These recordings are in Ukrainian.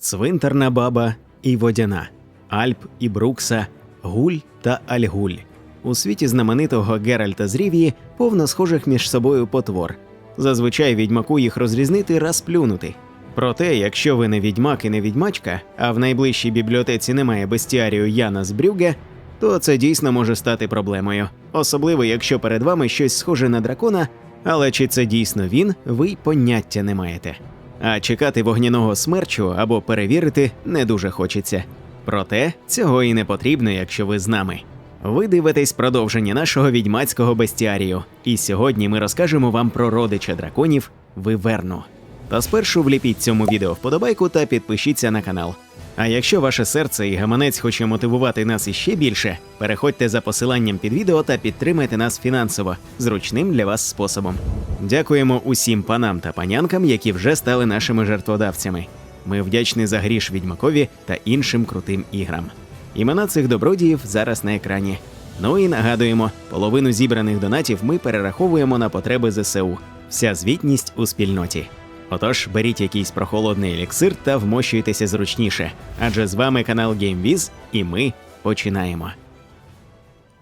цвинтарна баба і водяна, Альп і Брукса, Гуль та Альгуль. У світі знаменитого Геральта з Рівії повно схожих між собою потвор. Зазвичай відьмаку їх розрізнити раз плюнути. Проте, якщо ви не відьмак і не відьмачка, а в найближчій бібліотеці немає бестіарію Яна з Брюге, то це дійсно може стати проблемою, особливо якщо перед вами щось схоже на дракона, але чи це дійсно він, ви й поняття не маєте. А чекати вогняного смерчу або перевірити не дуже хочеться. Проте цього і не потрібно, якщо ви з нами. Ви дивитесь продовження нашого відьмацького бестіарію, і сьогодні ми розкажемо вам про родича драконів Виверну. Та спершу вліпіть цьому відео вподобайку та підпишіться на канал. А якщо ваше серце і гаманець хоче мотивувати нас іще більше, переходьте за посиланням під відео та підтримайте нас фінансово зручним для вас способом. Дякуємо усім панам та панянкам, які вже стали нашими жертводавцями. Ми вдячні за гріш відьмакові та іншим крутим іграм. Імена цих добродіїв зараз на екрані. Ну і нагадуємо, половину зібраних донатів ми перераховуємо на потреби ЗСУ. Вся звітність у спільноті. Отож, беріть якийсь прохолодний еліксир та вмощуйтеся зручніше, адже з вами канал GameViz, і ми починаємо.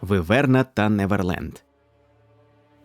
Виверна та Неверленд.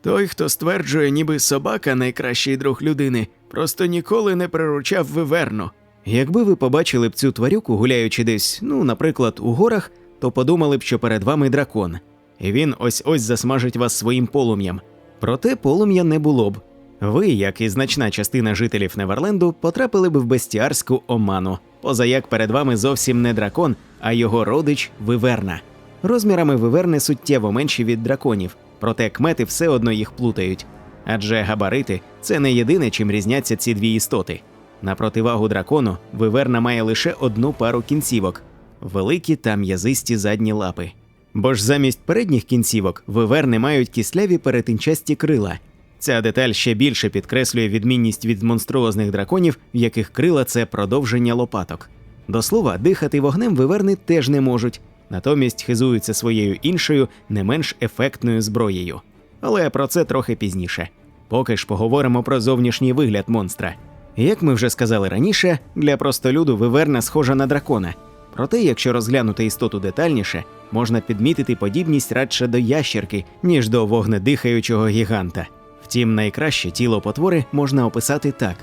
Той, хто стверджує, ніби собака найкращий друг людини, просто ніколи не приручав виверну. Якби ви побачили б цю тварюку, гуляючи десь, ну, наприклад, у горах, то подумали б, що перед вами дракон, і він ось ось засмажить вас своїм полум'ям. Проте полум'я не було б. Ви, як і значна частина жителів Неверленду, потрапили б в бестіарську оману, поза як перед вами зовсім не дракон, а його родич виверна. Розмірами виверни суттєво менші від драконів, проте кмети все одно їх плутають. Адже габарити це не єдине, чим різняться ці дві істоти. На противагу дракону, виверна має лише одну пару кінцівок великі та м'язисті задні лапи. Бо ж замість передніх кінцівок виверни мають кисляві перетинчасті крила. Ця деталь ще більше підкреслює відмінність від монструозних драконів, в яких крила це продовження лопаток. До слова, дихати вогнем виверни теж не можуть, натомість хизуються своєю іншою, не менш ефектною зброєю. Але про це трохи пізніше. Поки ж поговоримо про зовнішній вигляд монстра. Як ми вже сказали раніше, для простолюду виверна схожа на дракона. Проте, якщо розглянути істоту детальніше, можна підмітити подібність радше до ящерки, ніж до вогнедихаючого гіганта. Втім, найкраще тіло потвори можна описати так: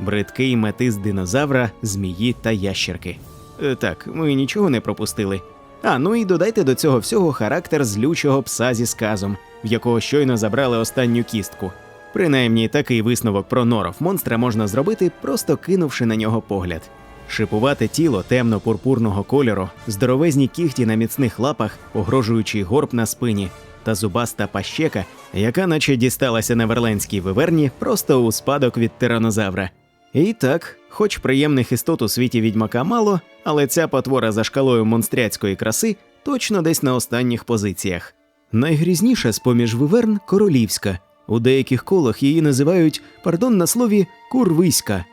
бридкий метис динозавра, змії та ящерки. Е, так, ми нічого не пропустили. А ну і додайте до цього всього характер злючого пса зі сказом, в якого щойно забрали останню кістку. Принаймні, такий висновок про норов монстра можна зробити, просто кинувши на нього погляд. Шипувате тіло темно-пурпурного кольору, здоровезні кігті на міцних лапах, погрожуючий горб на спині, та зубаста пащека, яка наче дісталася на верлендській виверні просто у спадок від тиранозавра. І так, хоч приємних істот у світі відьмака мало, але ця потвора за шкалою монстряцької краси точно десь на останніх позиціях. Найгрізніша з поміж виверн королівська. У деяких колах її називають, пардон на слові, курвиська.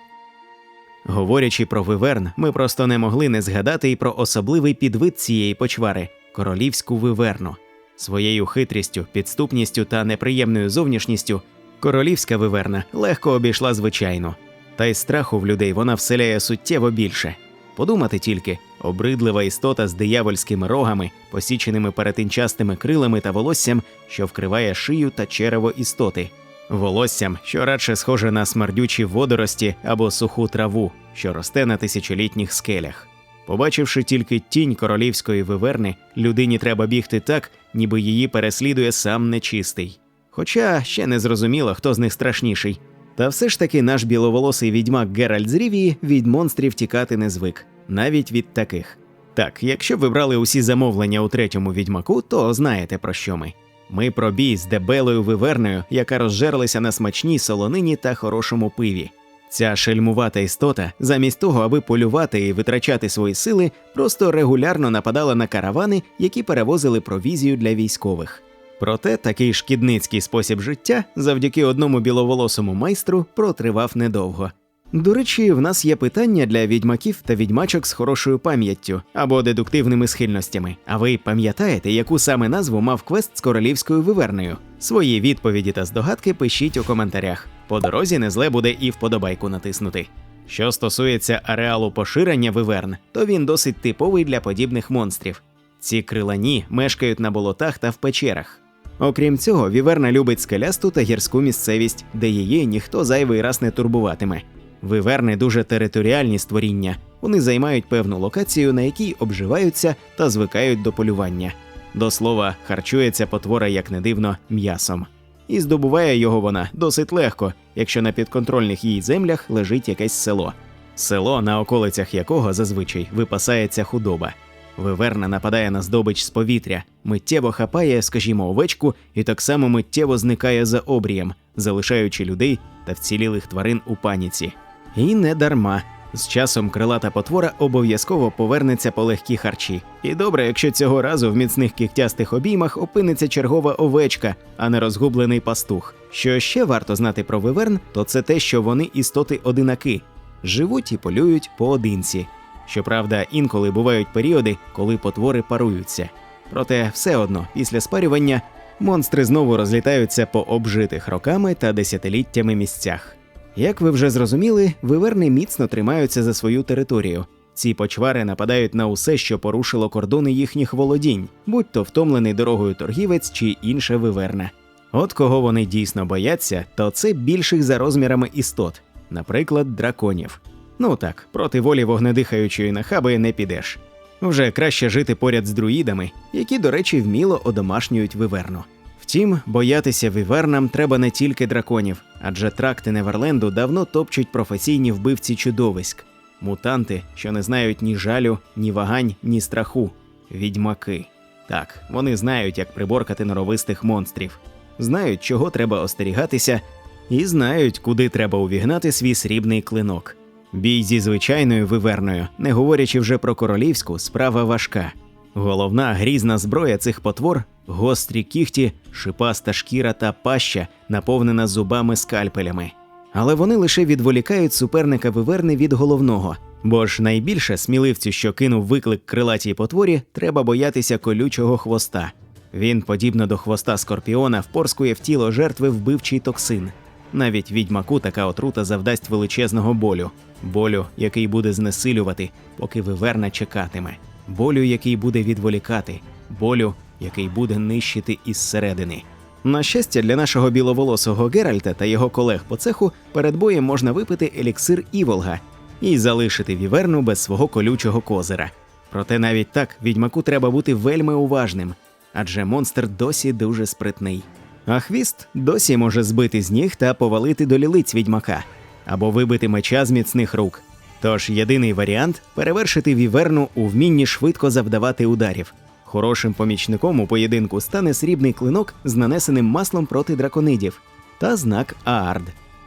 Говорячи про виверн, ми просто не могли не згадати і про особливий підвид цієї почвари королівську виверну. Своєю хитрістю, підступністю та неприємною зовнішністю королівська виверна легко обійшла звичайно, та й страху в людей вона вселяє суттєво більше. Подумати тільки, обридлива істота з диявольськими рогами, посіченими перетинчастими крилами та волоссям, що вкриває шию та черево істоти, волоссям, що радше схоже на смердючі водорості або суху траву, що росте на тисячолітніх скелях. Побачивши тільки тінь королівської виверни, людині треба бігти так, ніби її переслідує сам нечистий. Хоча ще не зрозуміло, хто з них страшніший. Та все ж таки наш біловолосий відьмак Геральт з Рівії від монстрів тікати не звик, навіть від таких. Так, якщо ви брали усі замовлення у третьому відьмаку, то знаєте про що ми. Ми про бій з дебелою виверною, яка розжерлася на смачній солонині та хорошому пиві. Ця шельмувата істота, замість того, аби полювати і витрачати свої сили, просто регулярно нападала на каравани, які перевозили провізію для військових. Проте такий шкідницький спосіб життя завдяки одному біловолосому майстру протривав недовго. До речі, в нас є питання для відьмаків та відьмачок з хорошою пам'яттю або дедуктивними схильностями. А ви пам'ятаєте, яку саме назву мав квест з королівською вивернею? Свої відповіді та здогадки пишіть у коментарях. По дорозі не зле буде і вподобайку натиснути. Що стосується ареалу поширення виверн, то він досить типовий для подібних монстрів. Ці крилані мешкають на болотах та в печерах. Окрім цього, віверна любить скелясту та гірську місцевість, де її ніхто зайвий раз не турбуватиме. Виверни дуже територіальні створіння. Вони займають певну локацію, на якій обживаються та звикають до полювання. До слова, харчується потвора, як не дивно, м'ясом. І здобуває його вона досить легко, якщо на підконтрольних їй землях лежить якесь село. Село, на околицях якого зазвичай випасається худоба. Виверна нападає на здобич з повітря, миттєво хапає, скажімо, овечку, і так само миттєво зникає за обрієм, залишаючи людей та вцілілих тварин у паніці. І не дарма. З часом крилата потвора обов'язково повернеться по легкі харчі. І добре, якщо цього разу в міцних кігтястих обіймах опиниться чергова овечка, а не розгублений пастух. Що ще варто знати про виверн, то це те, що вони істоти одинаки, живуть і полюють поодинці. Щоправда, інколи бувають періоди, коли потвори паруються. Проте все одно, після спарювання монстри знову розлітаються по обжитих роками та десятиліттями місцях. Як ви вже зрозуміли, виверни міцно тримаються за свою територію. Ці почвари нападають на усе, що порушило кордони їхніх володінь, будь то втомлений дорогою торгівець чи інша виверна. От кого вони дійсно бояться, то це більших за розмірами істот, наприклад, драконів. Ну так, проти волі вогнедихаючої нахаби не підеш. Вже краще жити поряд з друїдами, які, до речі, вміло одомашнюють виверну. Втім, боятися вівернам треба не тільки драконів, адже тракти Неверленду давно топчуть професійні вбивці чудовиськ, мутанти, що не знають ні жалю, ні вагань, ні страху, відьмаки. Так, вони знають, як приборкати норовистих монстрів, знають, чого треба остерігатися, і знають, куди треба увігнати свій срібний клинок. Бій зі звичайною виверною, не говорячи вже про королівську, справа важка. Головна грізна зброя цих потвор гострі кіхті, шипаста шкіра та паща, наповнена зубами скальпелями. Але вони лише відволікають суперника виверни від головного. Бо ж найбільше сміливцю, що кинув виклик крилатій потворі, треба боятися колючого хвоста. Він, подібно до хвоста скорпіона, впорскує в тіло жертви вбивчий токсин. Навіть відьмаку така отрута завдасть величезного болю, болю, який буде знесилювати, поки виверна чекатиме, болю, який буде відволікати, болю, який буде нищити із середини. На щастя, для нашого біловолосого Геральта та його колег по цеху перед боєм можна випити еліксир Іволга і залишити віверну без свого колючого козира. Проте навіть так відьмаку треба бути вельми уважним, адже монстр досі дуже спритний. А хвіст досі може збити з ніг та повалити до лілиць відьмака або вибити меча з міцних рук. Тож єдиний варіант перевершити віверну у вмінні швидко завдавати ударів. Хорошим помічником у поєдинку стане срібний клинок з нанесеним маслом проти драконидів та знак Аард.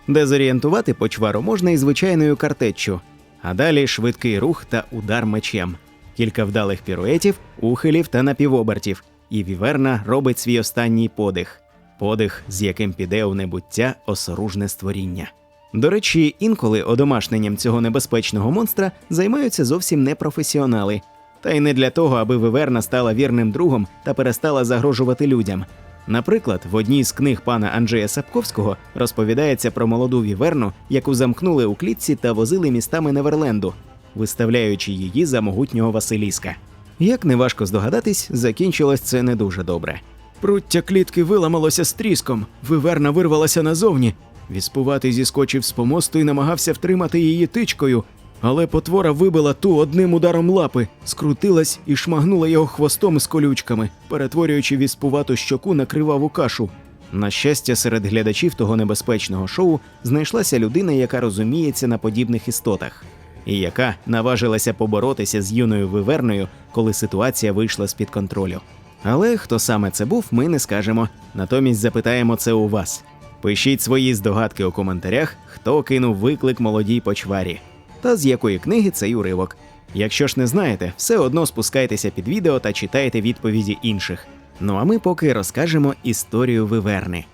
Дезорієнтувати почвару можна і звичайною картеччю, а далі швидкий рух та удар мечем, кілька вдалих піруетів, ухилів та напівобертів, і віверна робить свій останній подих. Подих, з яким піде у небуття осоружне створіння. До речі, інколи одомашненням цього небезпечного монстра займаються зовсім не професіонали, та й не для того, аби виверна стала вірним другом та перестала загрожувати людям. Наприклад, в одній з книг пана Анджея Сапковського розповідається про молоду віверну, яку замкнули у клітці та возили містами Неверленду, виставляючи її за могутнього Василіска. Як неважко здогадатись, закінчилось це не дуже добре. Пруття клітки виламалося з тріском, виверна вирвалася назовні. Віспуватий зіскочив з помосту і намагався втримати її тичкою, але потвора вибила ту одним ударом лапи, скрутилась і шмагнула його хвостом з колючками, перетворюючи віспувату щоку на криваву кашу. На щастя, серед глядачів того небезпечного шоу знайшлася людина, яка розуміється на подібних істотах, і яка наважилася поборотися з юною виверною, коли ситуація вийшла з під контролю. Але хто саме це був, ми не скажемо. Натомість запитаємо це у вас. Пишіть свої здогадки у коментарях, хто кинув виклик молодій почварі, та з якої книги цей уривок. Якщо ж не знаєте, все одно спускайтеся під відео та читайте відповіді інших. Ну а ми поки розкажемо історію Виверни.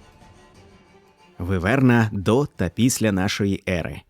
Виверна до та після нашої ери.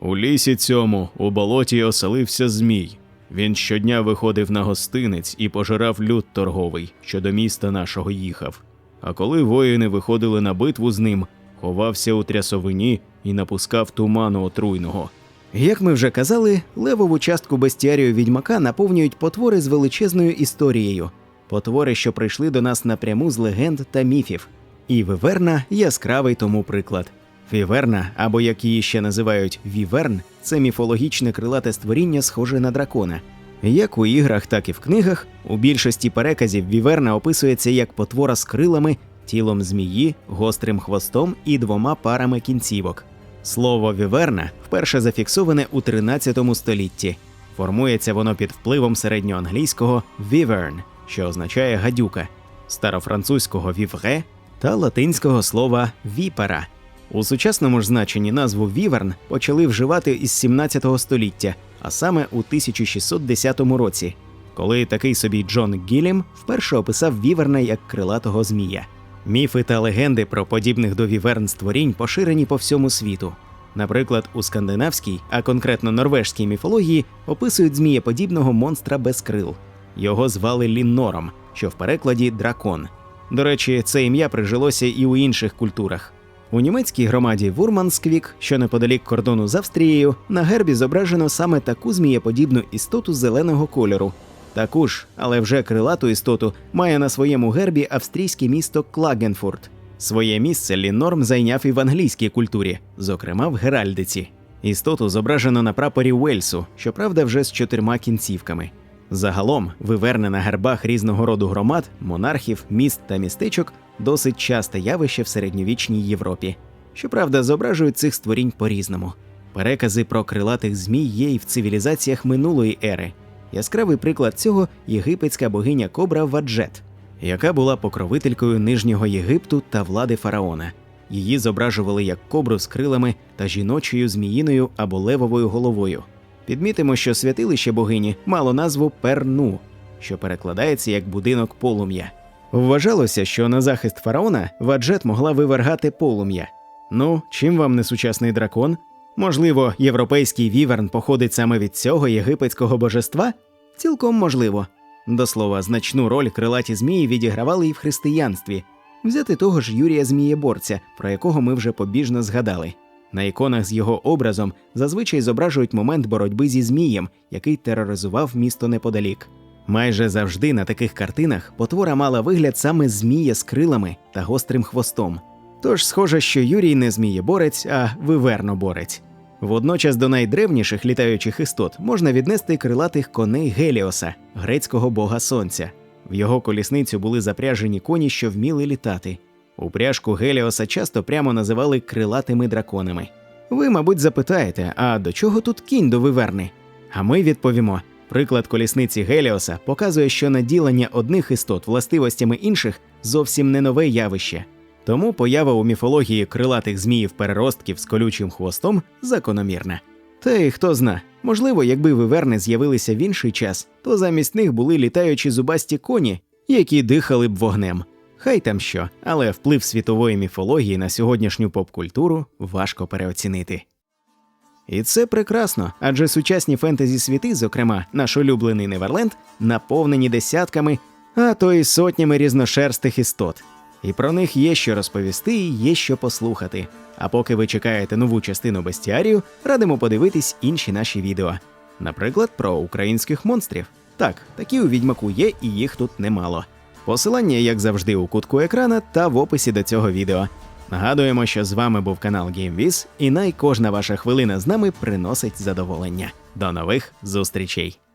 У лісі цьому у болоті оселився Змій. Він щодня виходив на гостинець і пожирав люд торговий, що до міста нашого їхав. А коли воїни виходили на битву з ним, ховався у трясовині і напускав туману отруйного. Як ми вже казали, левову частку бестіарію відьмака наповнюють потвори з величезною історією, потвори, що прийшли до нас напряму з легенд та міфів. І виверна яскравий тому приклад. Віверна, або як її ще називають віверн, це міфологічне крилате створіння, схоже на дракона. Як у іграх, так і в книгах, у більшості переказів віверна описується як потвора з крилами, тілом змії, гострим хвостом і двома парами кінцівок. Слово віверна вперше зафіксоване у 13 столітті. Формується воно під впливом середньоанглійського віверн, що означає гадюка, старофранцузького вівре та латинського слова віпера. У сучасному ж значенні назву віверн почали вживати із 17 століття, а саме у 1610 році, коли такий собі Джон Гіллім вперше описав віверна як крилатого змія. Міфи та легенди про подібних до віверн створінь поширені по всьому світу. Наприклад, у скандинавській, а конкретно норвежській міфології, описують змієподібного монстра без крил. Його звали Ліннором, що в перекладі дракон. До речі, це ім'я прижилося і у інших культурах. У німецькій громаді Вурмансквік, що неподалік кордону з Австрією, на гербі зображено саме таку змієподібну істоту зеленого кольору. Таку ж, але вже крилату істоту, має на своєму гербі австрійське місто Клагенфурт. Своє місце Ліннорм зайняв і в англійській культурі, зокрема в Геральдиці. Істоту зображено на прапорі Уельсу, щоправда, вже з чотирма кінцівками. Загалом, виверне на гербах різного роду громад, монархів, міст та містечок досить часте явище в середньовічній Європі. Щоправда, зображують цих створінь по-різному. Перекази про крилатих змій є і в цивілізаціях минулої ери. Яскравий приклад цього єгипетська богиня Кобра Ваджет, яка була покровителькою Нижнього Єгипту та влади фараона. Її зображували як кобру з крилами та жіночою зміїною або левовою головою. Підмітимо, що святилище богині мало назву Перну, що перекладається як будинок полум'я. Вважалося, що на захист фараона Ваджет могла вивергати полум'я. Ну, чим вам не сучасний дракон? Можливо, європейський віверн походить саме від цього єгипетського божества? Цілком можливо. До слова, значну роль крилаті змії відігравали і в християнстві. Взяти того ж Юрія Змієборця, про якого ми вже побіжно згадали. На іконах з його образом зазвичай зображують момент боротьби зі змієм, який тероризував місто неподалік. Майже завжди на таких картинах потвора мала вигляд саме змія з крилами та гострим хвостом. Тож схоже, що Юрій не змієборець, а виверноборець. Водночас до найдревніших літаючих істот можна віднести крилатих коней Геліоса, грецького бога сонця. В його колісницю були запряжені коні, що вміли літати. Упряжку Геліоса часто прямо називали крилатими драконами. Ви, мабуть, запитаєте, а до чого тут кінь до виверни? А ми відповімо: приклад колісниці Геліоса показує, що наділення одних істот властивостями інших зовсім не нове явище. Тому поява у міфології крилатих зміїв переростків з колючим хвостом закономірна. Та й хто зна, можливо, якби виверни з'явилися в інший час, то замість них були літаючі зубасті коні, які дихали б вогнем. Хай там що, але вплив світової міфології на сьогоднішню поп-культуру важко переоцінити. І це прекрасно, адже сучасні фентезі світи, зокрема наш улюблений Неверленд, наповнені десятками, а то й сотнями різношерстих істот. І про них є що розповісти і є що послухати. А поки ви чекаєте нову частину бестіарію, радимо подивитись інші наші відео. Наприклад, про українських монстрів. Так, такі у відьмаку є, і їх тут немало. Посилання, як завжди, у кутку екрана та в описі до цього відео. Нагадуємо, що з вами був канал GameViz, і най кожна ваша хвилина з нами приносить задоволення. До нових зустрічей!